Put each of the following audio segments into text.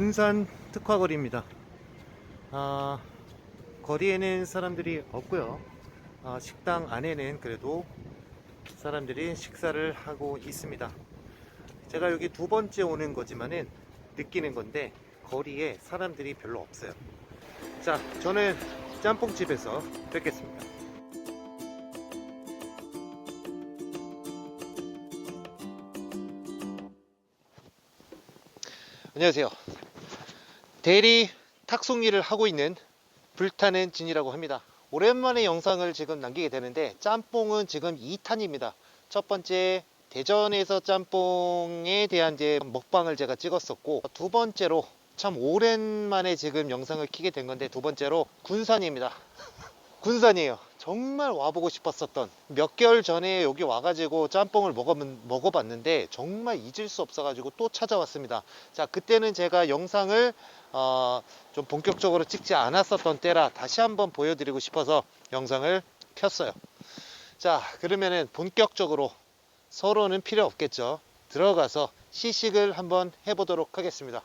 군산 특화거리입니다. 아, 거리에는 사람들이 없고요. 아, 식당 안에는 그래도 사람들이 식사를 하고 있습니다. 제가 여기 두 번째 오는 거지만은 느끼는 건데 거리에 사람들이 별로 없어요. 자, 저는 짬뽕집에서 뵙겠습니다. 안녕하세요. 대리 탁송 일을 하고 있는 불타는 진이라고 합니다. 오랜만에 영상을 지금 남기게 되는데 짬뽕은 지금 2탄입니다. 첫 번째 대전에서 짬뽕에 대한 이제 먹방을 제가 찍었었고 두 번째로 참 오랜만에 지금 영상을 키게 된 건데 두 번째로 군산입니다. 군산이에요. 정말 와보고 싶었었던 몇 개월 전에 여기 와가지고 짬뽕을 먹어, 먹어봤는데 정말 잊을 수 없어가지고 또 찾아왔습니다. 자, 그때는 제가 영상을 어, 좀 본격적으로 찍지 않았었던 때라 다시 한번 보여드리고 싶어서 영상을 켰어요. 자, 그러면은 본격적으로 서로는 필요 없겠죠. 들어가서 시식을 한번 해보도록 하겠습니다.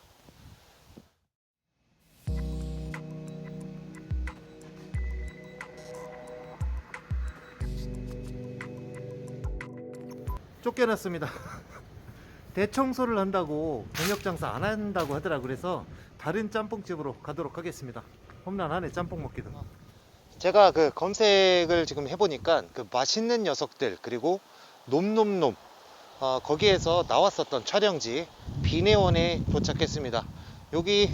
쫓겨났습니다. 대청소를 한다고 저녁 장사 안 한다고 하더라 그래서 다른 짬뽕집으로 가도록 하겠습니다. 험난하네 짬뽕 먹기도. 제가 그 검색을 지금 해보니까 그 맛있는 녀석들 그리고 놈놈놈 어, 거기에서 나왔었던 촬영지 비내원에 도착했습니다. 여기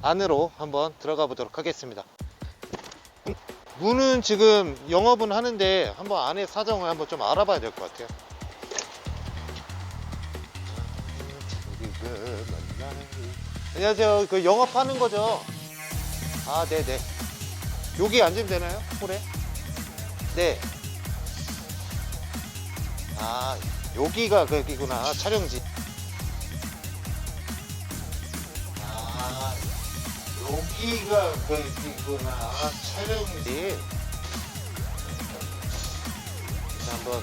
안으로 한번 들어가 보도록 하겠습니다. 문은 지금 영업은 하는데 한번 안에 사정을 한번 좀 알아봐야 될 것 같아요. 안녕하세요. 그 영업하는 거죠? 아, 네네. 여기 앉으면 되나요? 홀에? 네. 아, 여기가 거기구나. 촬영지. 아, 여기가 거기구나. 촬영지. 자, 한번.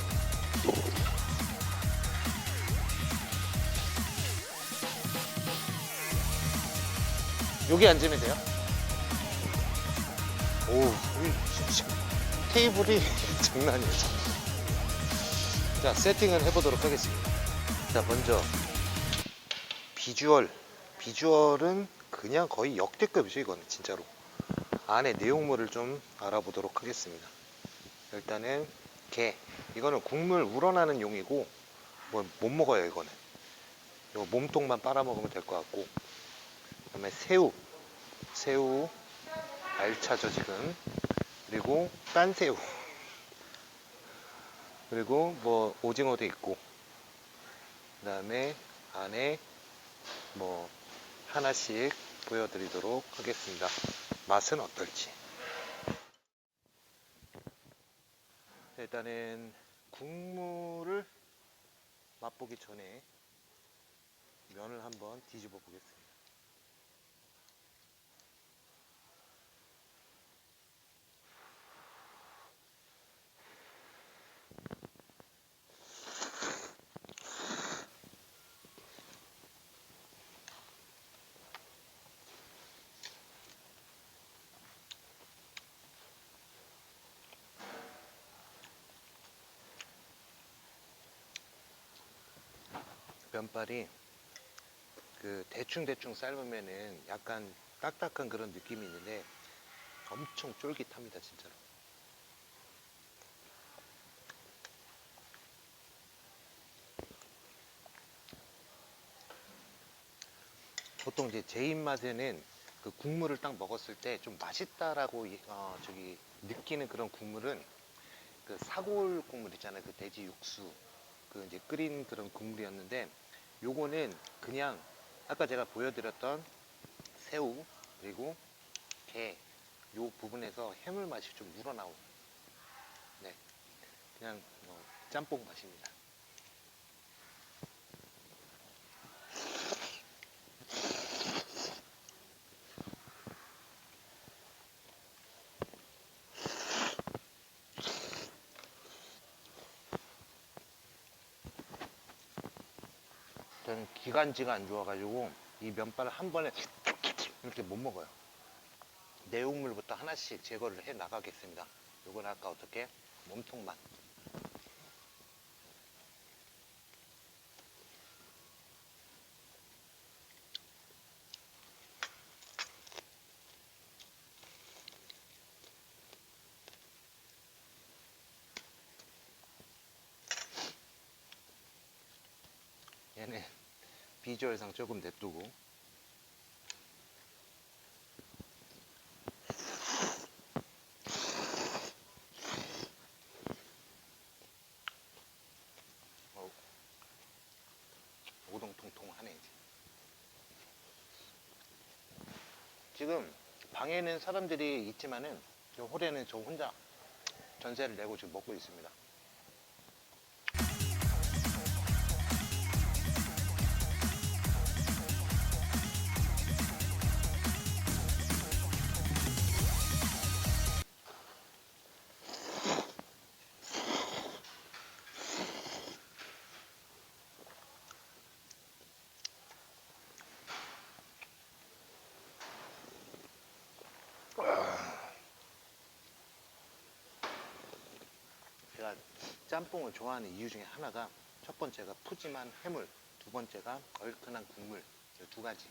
여기 앉으면 돼요? 오, 여기 식- 테이블이 장난이에요. 장난. 자, 세팅을 해보도록 하겠습니다. 자, 먼저 비주얼. 비주얼은 그냥 거의 역대급이죠, 이거는 진짜로. 안에 내용물을 좀 알아보도록 하겠습니다. 일단은 게. 이거는 국물 우러나는 용이고 뭐 못 먹어요, 이거는. 이거 몸통만 빨아 먹으면 될 것 같고. 그다음에 새우, 새우 알차죠 지금. 그리고 딴새우. 그리고 뭐 오징어도 있고. 그다음에 안에 뭐 하나씩 보여드리도록 하겠습니다. 맛은 어떨지. 일단은 국물을 맛보기 전에 면을 한번 뒤집어 보겠습니다. 면발이 그 대충대충 삶으면은 약간 딱딱한 그런 느낌이 있는데 엄청 쫄깃합니다 진짜로. 보통 이제 제 입맛에는 그 국물을 딱 먹었을 때 좀 맛있다라고 이- 어, 저기 느끼는 그런 국물은 그 사골 국물 있잖아요. 그 돼지 육수. 그 이제 끓인 그런 국물이었는데 요거는 그냥 아까 제가 보여드렸던 새우 그리고 게 요 부분에서 해물 맛이 좀 우러나오는 네. 그냥 뭐 짬뽕 맛입니다 저는 기관지가 안 좋아가지고 이 면발을 한 번에 이렇게 못 먹어요. 내용물부터 하나씩 제거를 해 나가겠습니다. 요건 아까 어떻게 몸통만. 얘네 비주얼상 조금 냅두고. 어우, 오동통통하네 이제. 지금 방에는 사람들이 있지만은 저 홀에는 저 혼자 전세를 내고 지금 먹고 있습니다 제가 짬뽕을 좋아하는 이유 중에 하나가 첫 번째가 푸짐한 해물, 두 번째가 얼큰한 국물 이 두 가지.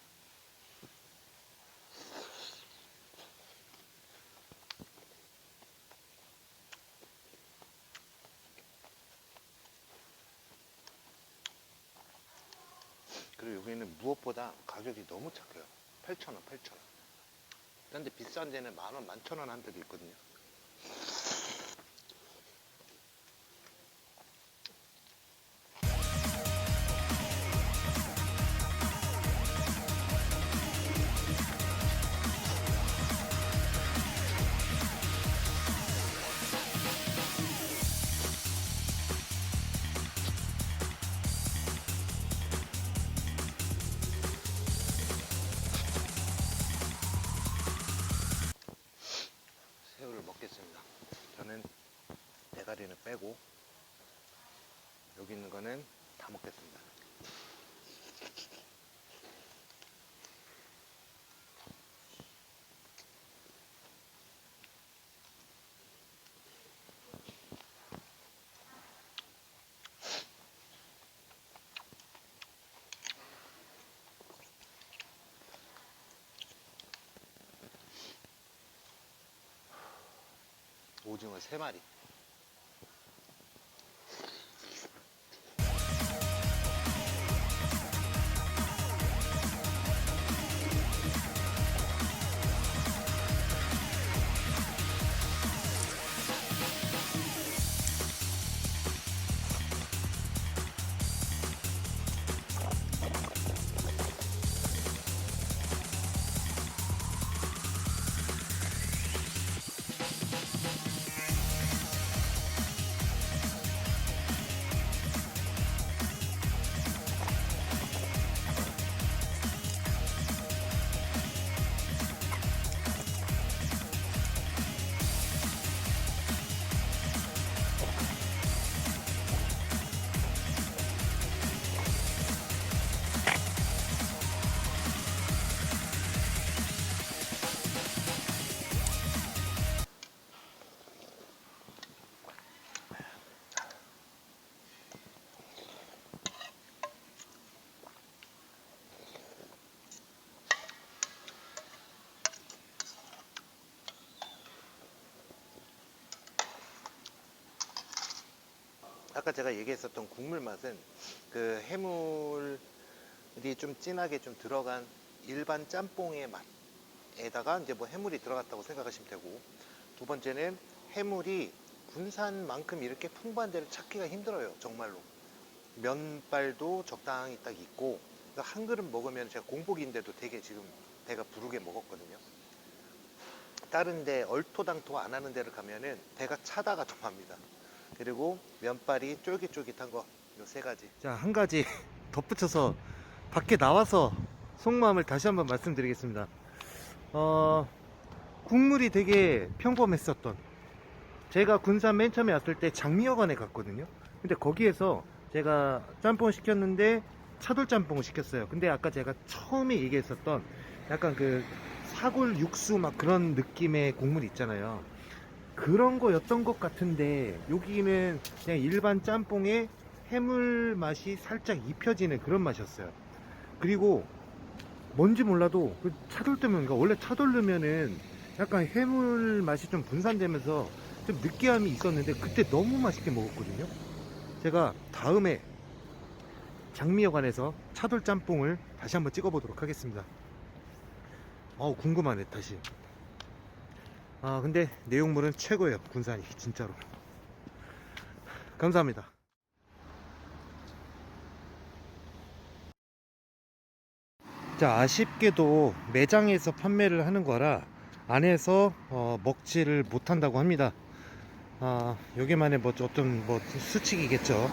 그리고 여기는 무엇보다 가격이 너무 착해요. 8,000원, 8,000원. 그런데 비싼 데는 만원, 만천원 한 데도 있거든요. 여기 있는 거는 다 먹겠습니다. 오징어 3마리. 아까 제가 얘기했었던 국물 맛은 그 해물이 좀 진하게 좀 들어간 일반 짬뽕의 맛에다가 이제 뭐 해물이 들어갔다고 생각하시면 되고 두 번째는 해물이 군산만큼 이렇게 풍부한 데를 찾기가 힘들어요 정말로. 면발도 적당히 딱 있고 한 그릇 먹으면 제가 공복인데도 되게 지금 배가 부르게 먹었거든요. 다른 데 얼토당토 안 하는 데를 가면은 배가 차다가 좀 합니다 그리고 면발이 쫄깃쫄깃한 거 요 세 가지. 자, 한 가지 덧붙여서 밖에 나와서 속마음을 다시 한번 말씀드리겠습니다. 어, 국물이 되게 평범했었던. 제가 군산 맨 처음에 왔을 때 장미여관에 갔거든요. 근데 거기에서 제가 짬뽕 시켰는데 차돌짬뽕을 시켰어요. 근데 아까 제가 처음에 얘기했었던 약간 그 사골 육수 막 그런 느낌의 국물 있잖아요. 그런 거였던 것 같은데 여기는 그냥 일반 짬뽕에 해물 맛이 살짝 입혀지는 그런 맛이었어요. 그리고 뭔지 몰라도 그 차돌뜨면가 원래 차돌르면은 약간 해물 맛이 좀 분산되면서 좀 느끼함이 있었는데 그때 너무 맛있게 먹었거든요. 제가 다음에 장미여관에서 차돌 짬뽕을 다시 한번 찍어 보도록 하겠습니다. 어우 궁금하네 다시. 아 근데 내용물은 최고예요 군산이 진짜로. 감사합니다. 자 아쉽게도 매장에서 판매를 하는 거라 안에서 어, 먹지를 못한다고 합니다. 아 여기만의 뭐 어떤 뭐 수칙이겠죠.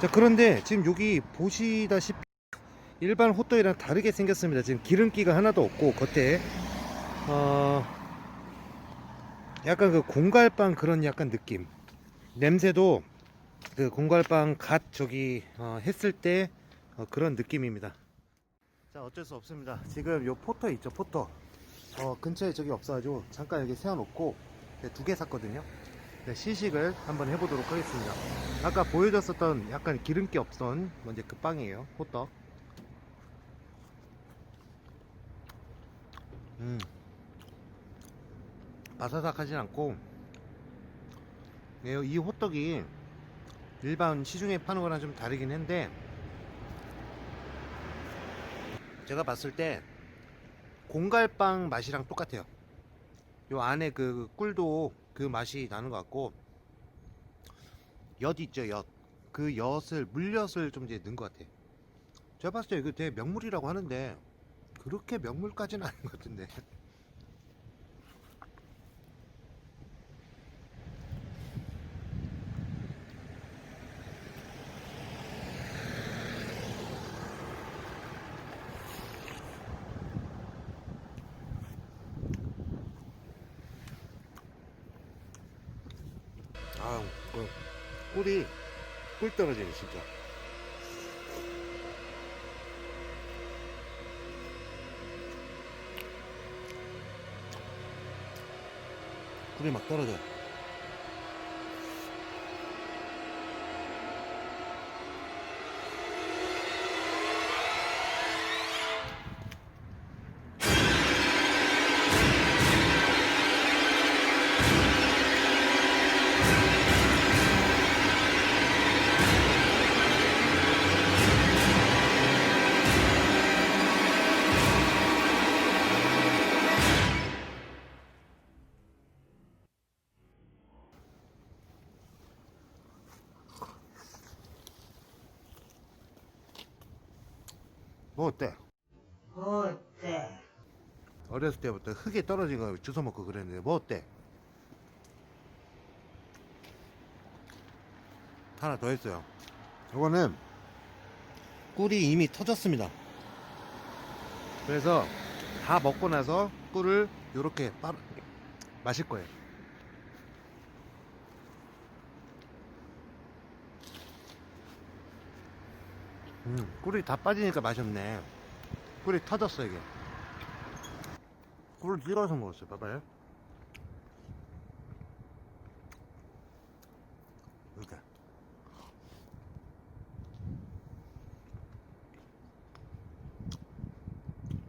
자 그런데 지금 여기 보시다시피 일반 호떡이랑 다르게 생겼습니다. 지금 기름기가 하나도 없고 겉에 어 약간 그 공갈빵 그런 약간 느낌. 냄새도 그 공갈빵 갓 저기 어, 했을 때 어, 그런 느낌입니다. 자 어쩔 수 없습니다. 지금 요 포터 있죠 포터. 어 근처에 저기 없어가지고 잠깐 여기 세워놓고 두개 샀거든요. 네, 시식을 한번 해보도록 하겠습니다. 아까 보여줬었던 약간 기름기 없던 먼저 그 빵이에요. 호떡. 음. 바사삭하진 않고 네, 이 호떡이 일반 시중에 파는 거랑 좀 다르긴 한데 제가 봤을 때 공갈빵 맛이랑 똑같아요. 요 안에 그 꿀도 그 맛이 나는 것 같고 엿 있죠 엿. 그 엿을 물엿을 좀 이제 넣은 것 같아. 제가 봤을 때 이거 되게 명물이라고 하는데 그렇게 명물까지는 아닌 것 같은데. 아, 그 꿀이 꿀 떨어지네 진짜. 꿀이 막 떨어져. 뭐 어때? 어때? 어렸을 때부터 흙에 떨어진 거 주워 먹고 그랬는데 뭐 어때? 하나 더 했어요. 이거는 꿀이 이미 터졌습니다. 그래서 다 먹고 나서 꿀을 이렇게 빨 마실 거예요. 음, 꿀이 다 빠지니까 맛이 없네. 꿀이 터졌어 이게. 꿀을 찍어서 먹었어요. 봐봐요. 이렇게.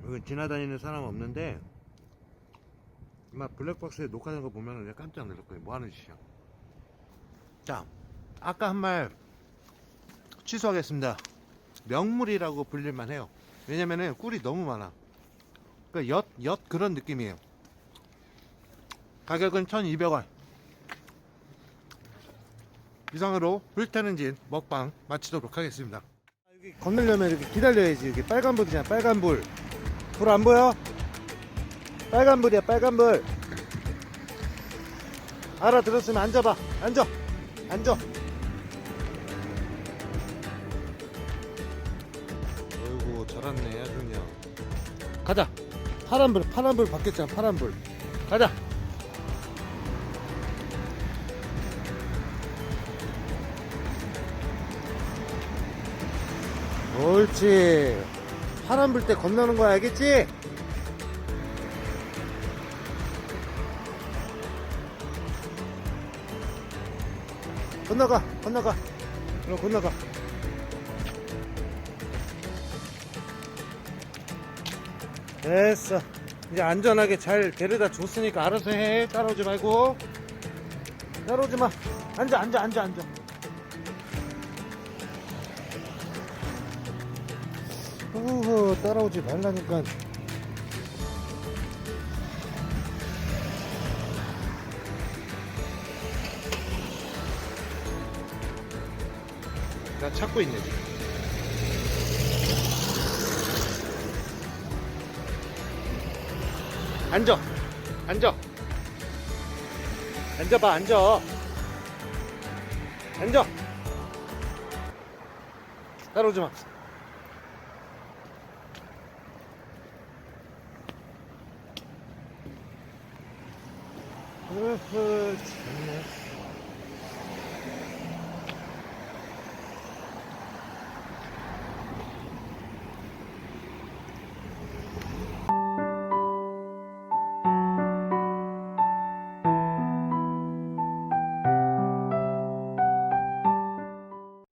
여기 지나다니는 사람 없는데 막 블랙박스에 녹화된 거 보면 그냥 깜짝 놀랄 거예요. 뭐 하는 짓이야. 자, 아까 한 말 취소하겠습니다. 명물이라고 불릴만 해요. 왜냐면은 꿀이 너무 많아. 그 엿, 엿 그런 느낌이에요. 가격은 1200원. 이상으로 불타는 진 먹방 마치도록 하겠습니다. 여기 건너려면 이렇게 기다려야지. 여기 빨간 불이잖아, 빨간 불. 불 안 보여? 빨간 불이야, 빨간 불. 알아들었으면 앉아봐. 앉아. 앉아. 가자. 파란불, 파란불 바뀌었잖아, 파란불. 가자. 옳지. 바람 불때 건너는 거 알겠지? 건너가, 건너가. 그럼 건너가. 됐어. 이제 안전하게 잘 데려다 줬으니까 알아서 해. 따라오지 말고. 따라오지 마. 앉아, 앉아, 앉아, 앉아. 우후, 따라오지 말라니까. 나 찾고 있네, 지금. 앉아. 앉아. 앉아봐, 앉아. 앉아. 따라오지 마. 으흐, 참네.